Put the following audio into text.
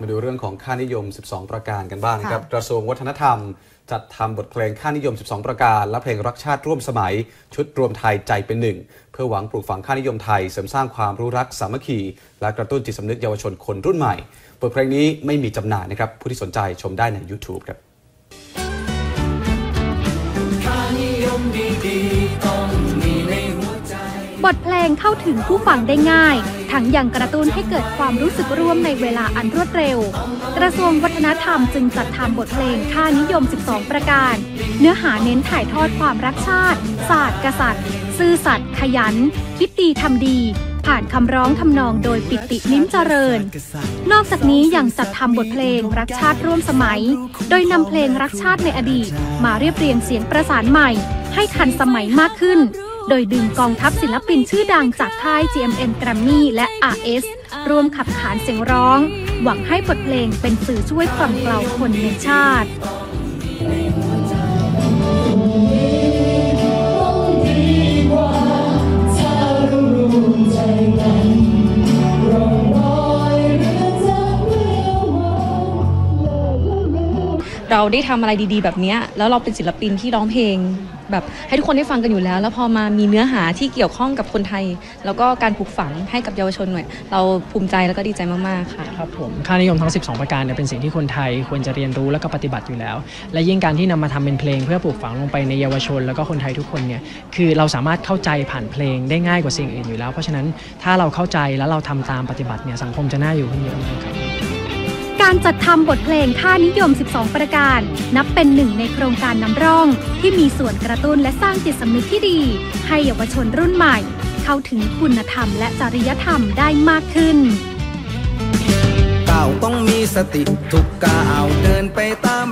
มาดูเรื่องของค่านิยม 12 ประการกันบ้างนะครับ กระทรวงวัฒนธรรม จัดทำบทเพลงค่านิยม 12 ประการ และเพลงรักชาติร่วมสมัย ชุดรวมไทยใจเป็นหนึ่ง เพื่อหวังปลูกฝังค่านิยมไทย เสริมสร้างความรู้รักสามัคคี และกระตุ้นจิตสำนึกเยาวชนคนรุ่นใหม่ บทเพลงนี้ไม่มีจำหน่ายนะครับ ผู้ที่สนใจชมได้ใน YouTube ครับ บทเพลงเข้าถึงผู้ฟังได้ง่าย ทั้งยังกระตุ้นให้เกิดความรู้สึกร่วมในเวลาอันรวดเร็ว กระทรวงวัฒนธรรมจึงจัดทำบทเพลงค่านิยม 12 ประการ เนื้อหาเน้นถ่ายทอดความรักชาติ ศาสตร์กษัตริย์ ซื่อสัตย์ขยัน คิดดีทำดีผ่านคำร้องทำนองโดยปิตินิ้มเจริญ นอกจากนี้ยังจัดทำบทเพลงรักชาติร่วมสมัย โดยนำเพลงรักชาติในอดีต มาเรียบเรียงเสียงประสานใหม่ ให้ทันสมัยมากขึ้น โดยดึงกองทัพศิลปินชื่อดังจากค่าย GMM Grammy และ RS ร่วมขับขานเสียงร้อง หวังให้บทเพลงเป็นสื่อช่วยกล่อมเกลาคนในชาติ เราได้ทำอะไรดีๆ แบบนี้แล้วเราเป็นศิลปินที่ร้องเพลง แบบให้ทุกคนได้ฟังกันอยู่แล้ว แล้วพอมามีเนื้อหาที่เกี่ยวข้องกับคนไทย แล้วก็การปลูกฝังให้กับเยาวชนหน่อยเราภูมิใจแล้วก็ดีใจมากๆค่ะครับผมค่านิยมทั้ง 12 ประการเนี่ยเป็นสิ่งที่คนไทยควรจะเรียนรู้และก็ปฏิบัติอยู่แล้ว และยิ่งการที่นำมาทำเป็นเพลง เพื่อปลูกฝังลงไปในเยาวชน แล้วก็คนไทยทุกคนเนี่ยคือเราสามารถเข้าใจผ่านเพลงได้ง่ายกว่าสิ่งอื่นอยู่แล้ว เพราะฉะนั้นถ้าเราเข้าใจแล้วเราทำตามปฏิบัติเนี่ยสังคมจะน่าอยู่ขึ้นเยอะมากครับ การจัดทำบทเพลงค่านิยม 12 ประการ นับเป็นหนึ่งในโครงการนำร่อง ที่มีส่วนกระตุ้นและสร้างจิตสำนึกที่ดี ให้เยาวชนรุ่นใหม่ เข้าถึงคุณธรรมและจริยธรรมได้มากขึ้นก้าวต้องมีสติทุกก้าวเดินไปตาม